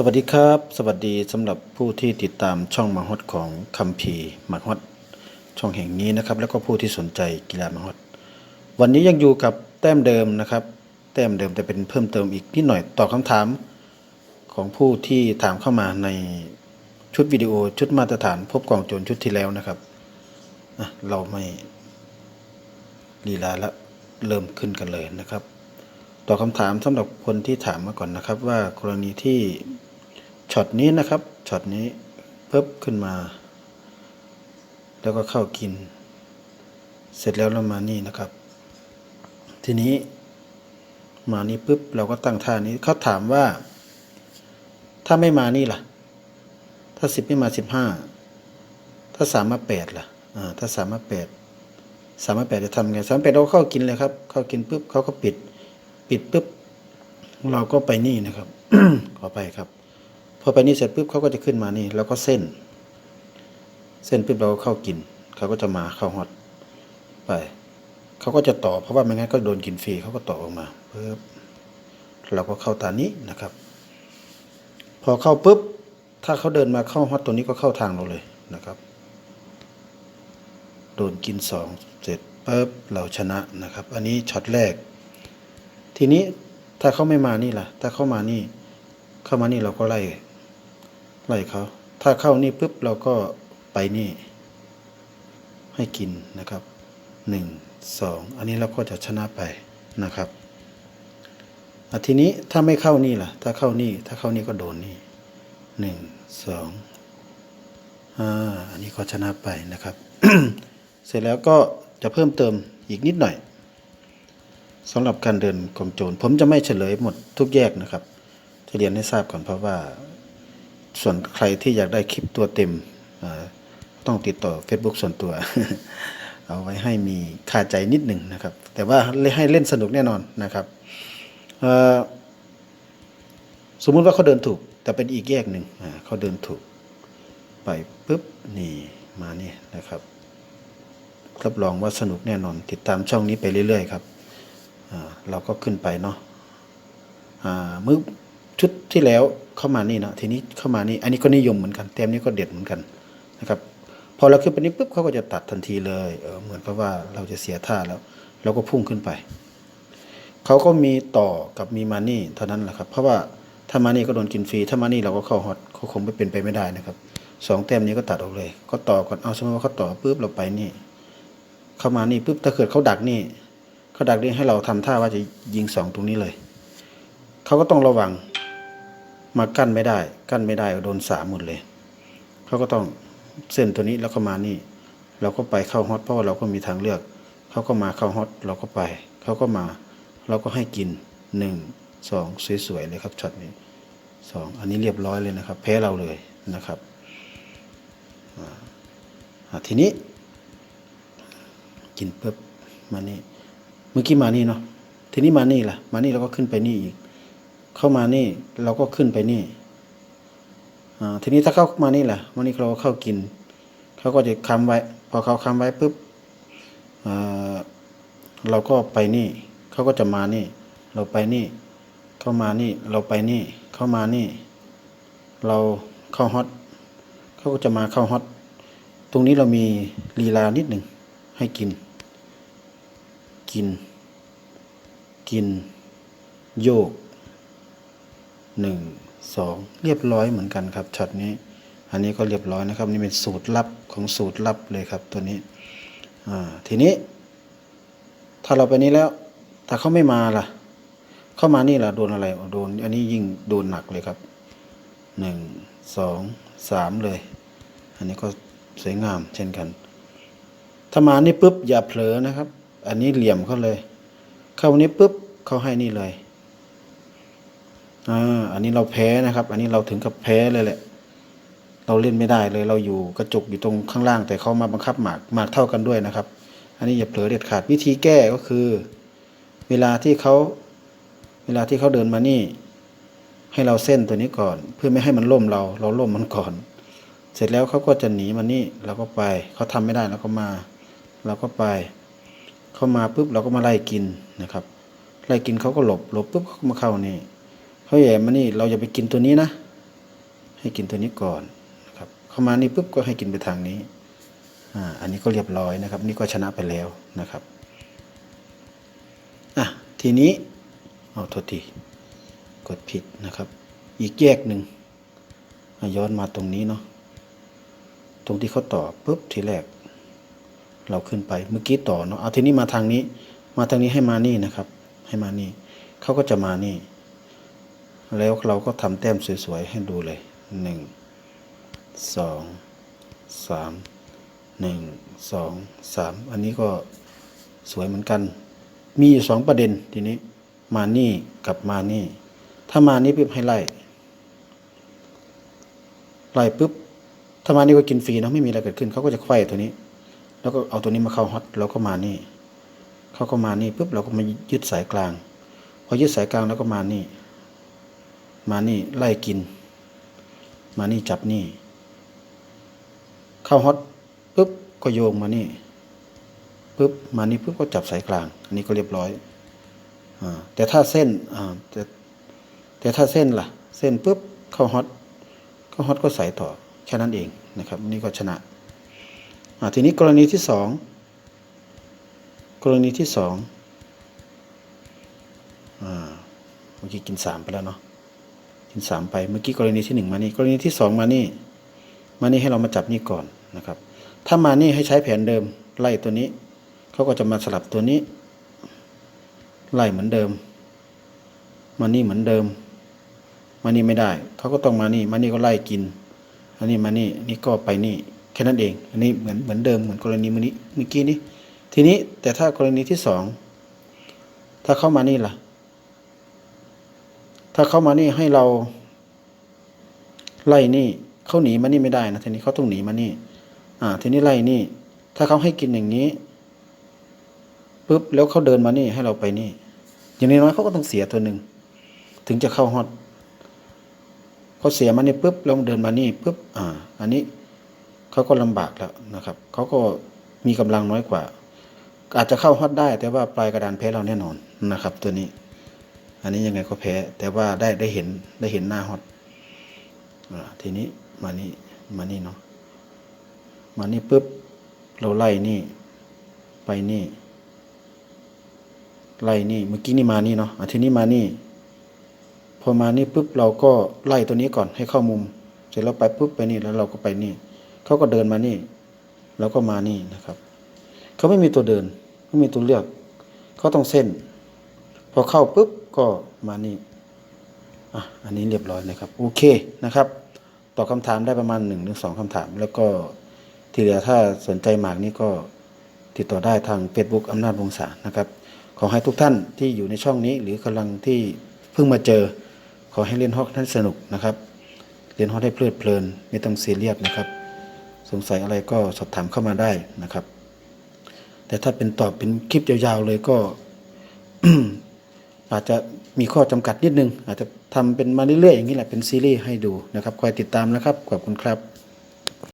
สวัสดีครับ สวัสดีสำหรับผู้ที่ติดตามช่องมาฮอดของคัมภีร์มาฮอดช่องแห่งนี้นะครับ แล้วก็ผู้ที่สนใจกีฬามาฮอดวันนี้ยังอยู่กับแต้มเดิมนะครับ แต้มเดิมแต่เป็นเพิ่มเติมอีกนิดหน่อยตอบคำถามของผู้ที่ถามเข้ามาในชุดวิดีโอชุดมาตรฐานพบกองโจรชุดที่แล้วนะครับเราไม่ลีลาละเริ่มขึ้นกันเลยนะครับตอบคำถามสำหรับคนที่ถามมาก่อนนะครับ ว่ากรณีที่ ช็อตนี้นะครับช็อตนี้เพิ่ขึ้นมา แล้วก็เข้ากิน เสร็จแล้วเรามานี่นะครับ ทีนี้มานี่ปุ๊บเราก็ตั้งท่านี้เขาถามว่า ถ้าไม่มานี่ล่ะ ถ้าสิบไม่มาสิบห้าถ้าสามมาแปดล่ะอ่าถ้าสามมาแปดสามมาแปดจะทำไงสามแปดเราเข้ากินเลยครับ เข้ากินปุ๊บเขาก็ปิด ปิดปุ๊บเราก็ไปนี่นะครับ ขอไปครับ พอไปนี่เสร็จปุ๊บเขาก็จะขึ้นมานี่ แล้วก็เส้น เส้นปุ๊บเราก็เข้ากินเขาก็จะมาเข้าฮอตไปเขาก็จะต่อเพราะว่าไม่งั้นก็โดนกินฟรีเขาก็ต่อออกมาปุ๊บเราก็เข้าตานี้นะครับ พอเข้าปุ๊บถ้าเขาเดินมาเข้าฮอตตัวนี้ก็เข้าทางเราเลยนะครับ โดนกินสองเสร็จปุ๊บเราชนะนะครับ อันนี้ช็อตแรก ทีนี้ถ้าเขาไม่มานี่ล่ะ ถ้าเข้ามานี่ เข้ามานี่เราก็ไล่ ไล่เขาถ้าเข้านี่ปุ๊บเราก็ไปนี่ให้กินนะครับหนึ่งสองอันนี้เราก็จะชนะไปนะครับอทีนี้ถ้าไม่เข้านี่ล่ะ ถ้าเข้านี่ ถ้าเข้านี่ก็โดนนี่หนึ่งสองอ่าอันนี้ก็ชนะไปนะครับ เสร็จแล้วก็จะเพิ่มเติมอีกนิดหน่อยสำหรับการเดินกองโจรผมจะไม่เฉลยหมดทุกแยกนะครับ จะเรียนให้ทราบก่อนเพราะว่า ส่วนใครที่อยากได้คลิปตัวเต็มต้องติดต่อ Facebook ส่วนตัว เอาไว้ให้มีค่าใจนิดหนึ่งนะครับ แต่ว่าให้เล่นสนุกแน่นอนนะครับสมมุติว่าเขาเดินถูก แต่เป็นอีกแยกหนึ่งเขาเดินถูก ไปปุ๊บนี่มานี่นะครับรับรองว่าสนุกแน่นอน ติดตามช่องนี้ไปเรื่อยๆครับเราก็ขึ้นไปเนาะมือ ชุดที่แล้วเข้ามานี่เนาะทีนี้เข้ามานี่ อันนี้ก็นิยมเหมือนกันเต็มนี้ก็เด็ดเหมือนกันนะครับพอเราขึ้นไปนี้ปุ๊บเขาก็จะตัดทันทีเลยเออเหมือนกับว่าเราจะเสียท่าแล้ว เราก็พุ่งขึ้นไป เขาก็มีต่อกับมีมานี่เท่านั้นแหละครับ เพราะว่าถ้ามานี่ก็โดนกินฟรีถ้ามานี่เราก็เข้าฮอตเขาคงไม่เป็นไปไม่ได้นะครับสองแต้มนี้ก็ตัดออกเลย ก็ต่อก่อนเอาสมมติว่าเขาต่อปุ๊บเราไปนี่ เข้ามานี่ปุ๊บถ้าเกิดเขาดักนี่เขาดักนี่ให้เราทำท่าว่าจะยิงสองตรงนี้เลย เขาก็ต้องระวัง มากั้นไม่ได้ กั้นไม่ได้โดนสามหมดเลยเขาก็ต้องเส้นตัวนี้แล้วก็มานี่ เราก็ไปเข้าฮอตเพราะว่าเราก็มีทางเลือกเขาก็มาเข้าฮอตเราก็ไปเขาก็มา เราก็ให้กินหนึ่งสองสวยๆเลยครับช็อตนี้สองอันนี้เรียบร้อยเลยนะครับ แพ้เราเลยนะครับทีนี้ กินปุ๊บมานี่เมื่อกี้มานี่เนาะทีนี้มานี่ล่ะ มานี่เราก็ขึ้นไปนี่อีก เข้ามานี่เราก็ขึ้นไปนี่อ่าทีนี้ถ้าเข้ามานี่แหละมานี่เราก็เข้ากิน เขาก็จะค้ำไว้ พอเขาค้ำไว้ปุ๊บอ่าเราก็ไปนี่ เขาก็จะมานี่ เราไปนี่ เข้ามานี่ เราไปนี่ เข้ามานี่ เราเข้าฮอต เขาก็จะมาเข้าฮอต ตรงนี้เรามีลีลานิดหนึ่งให้กิน กิน กิน โยก หนึ่งสองเรียบร้อยเหมือนกันครับช็อตนี้ อันนี้ก็เรียบร้อยนะครับ นี่เป็นสูตรลับของสูตรลับเลยครับตัวนี้ทีนี้ ถ้าเราไปนี้แล้ว ถ้าเขาไม่มาล่ะ เข้ามานี่ล่ะโดนอะไรโดน อันนี้ยิ่งโดนหนักเลยครับหนึ่งสองสามเลย อันนี้ก็สวยงามเช่นกัน ถ้ามานี่ปุ๊บอย่าเผลอนะครับ อันนี้เหลี่ยมเขาเลย เข้านี้ปุ๊บเขาให้นี่เลย อ่าอันนี้เราแพ้นะครับ อันนี้เราถึงกับแพ้เลยแหละ เราเล่นไม่ได้เลย เราอยู่กระจุกอยู่ตรงข้างล่าง แต่เขามาบังคับหมากหมากเท่ากันด้วยนะครับ อันนี้อย่าเผลอเด็ดขาดวิธีแก้ก็คือ เวลาที่เขาเวลาที่เขาเดินมานี่ ให้เราเส้นตัวนี้ก่อน เพื่อไม่ให้มันล่มเรา เราล่มมันก่อน เสร็จแล้วเขาก็จะหนีมานี่เราก็ไปเขาทำไม่ได้เราก็มาเราก็ไปเข้ามาปุ๊บเราก็มาไล่กินนะครับ ไล่กินเขาก็หลบหลบปุ๊บเขาก็มาเข้านี่ เขาแย่มานี่เราอย่าไปกินตัวนี้นะ ให้กินตัวนี้ก่อนนะครับ เข้ามานี่ปุ๊บก็ให้กินไปทางนี้อ่าอันนี้ก็เรียบร้อยนะครับ นี่ก็ชนะไปแล้วนะครับอะทีนี้เอาโทษทีกดผิดนะครับ อีกแยกหนึ่งย้อนมาตรงนี้เนาะตรงที่เขาต่อปุ๊บทีแรก เราขึ้นไปเมื่อกี้ต่อเนาะเอาทีนี้มาทางนี้ มาทางนี้ให้มานี่นะครับ ให้มานี่เขาก็จะมานี่ แล้วเราก็ทำแต้มสวยๆให้ดูเลยหนึ่งสองสามหนึ่งสองสามอันนี้ก็สวยเหมือนกัน มีอยู่สองประเด็นทีนี้มานี่กับมานี่ ถ้ามานี่ปุ๊บให้ไล่ไล่ปุ๊บถ้ามานี่ก็กินฟรีเนะไม่มีอะไรเกิดขึ้นเขาก็จะไขว้ตัวนี้ แล้วก็เอาตัวนี้มาเข้าฮอตแล้วก็มานี่เขาก็มานี่ปุ๊บเราก็มายึดสายกลาง พอยึดสายกลางแล้วก็มานี่ มานี่ไล่กิน มานี่จับนี่ เข้าฮอตปุ๊บก็โยงมานี่ปุ๊บมานี่ปุ๊บก็จับสายกลาง อันนี้ก็เรียบร้อยอ่าแต่ถ้าเส้นอ่าแต่แต่ถ้าเส้นล่ะ เส้นปุ๊บเข้าฮอตเข้าฮอตก็ใส่ต่อแค่นั้นเองนะครับนี่ก็ชนะอ่าทีนี้กรณีที่สองกรณีที่สองอ่าเมื่อกี้กินสามไปแล้วเนาะินสามไปเมื่อกี้กรณีที่หนึ่งมานี่กรณีที่สองมานี่มานี่ให้เรามาจับนี่ก่อนนะครับ ถ้ามานี่ให้ใช้แผนเดิมไล่ตัวนี้เขาก็จะมาสลับตัวนี้ ไล่เหมือนเดิม มานี่เหมือนเดิม มานี่ไม่ได้เขาก็ต้องมานี่ มานี่ก็ไล่กินอันนี้มานี่นี่ก็ไปนี่แค่นั้นเอง อันนี้เหมือนเหมือนเดิมเหมือนกรณีมื่อนี้เมื่อกี้นี้ ทีนี้แต่ถ้ากรณีที่สองถ้าเข้ามานี่ล่ะ ถ้าเข้ามานี่ให้เรา ไล่นี่เขาหนีมานี่ไม่ได้นะทีนี้เขาต้องหนีมานี่ อ่า ทีนี้ไล่นี่ ถ้าเขาให้กินอย่างนี้ปุ๊บแล้วเขาเดินมานี่ให้เราไปนี่ อย่างน้อยๆเขาก็ต้องเสียตัวหนึ่งถึงจะเข้าฮอตเขาเสียมานี่ปุ๊บแล้วเดินมานี่ปุ๊บอ่า อันนี้เขาก็ลำบากแล้วนะครับเขาก็มีกำลังน้อยกว่า อาจจะเข้าฮอตได้ แต่ว่าปลายกระดานแพ้เราแน่นอนนะครับ ตัวนี้ อันนี้ยังไงก็แพ้ แต่ว่าได้ได้เห็นได้เห็นหน้าฮอตทีนี้มานี่มานี่เนาะมานี่ปุ๊บเราไล่นี่ ไปนี่ ไล่นี่เมื่อกี้นี่มานี่เนาะทีนี้มานี่ พอมานี่ปุ๊บเราก็ไล่ตัวนี้ก่อนให้เข้ามุม เสร็จแล้วไปปุ๊บไปนี่แล้วเราก็ไปนี่เขาก็เดินมานี่เราก็มานี่นะครับเขาไม่มีตัวเดิน ไม่มีตัวเลือกเขาต้องเส้น พอเข้าปุ๊บ ก็มานี่อะอันนี้เรียบร้อยนะครับโอเคนะครับตอบคำถามได้ประมาณหนึ่งถึงสองคำถาม แล้วก็ที่เหลือถ้าสนใจหมากนี้ก็ติดต่อได้ทาง Facebook อำนาจวงศานะครับ ขอให้ทุกท่านที่อยู่ในช่องนี้ หรือกำลังที่เพิ่งมาเจอ ขอให้เล่นฮอกให้สนุกนะครับ เล่นฮอกให้เพลิดเพลิน ไม่ต้องเซีเรียสนะครับ สงสัยอะไรก็สอบถามเข้ามาได้นะครับ แต่ถ้าเป็นตอบเป็นคลิปยาวๆเลยก็ อาจจะมีข้อจำกัดนิดนึง อาจจะทำเป็นมาเรื่อยๆอย่างนี้แหละเป็นซีรีส์ให้ดูนะครับคอยติดตามนะครับขอบคุณครับ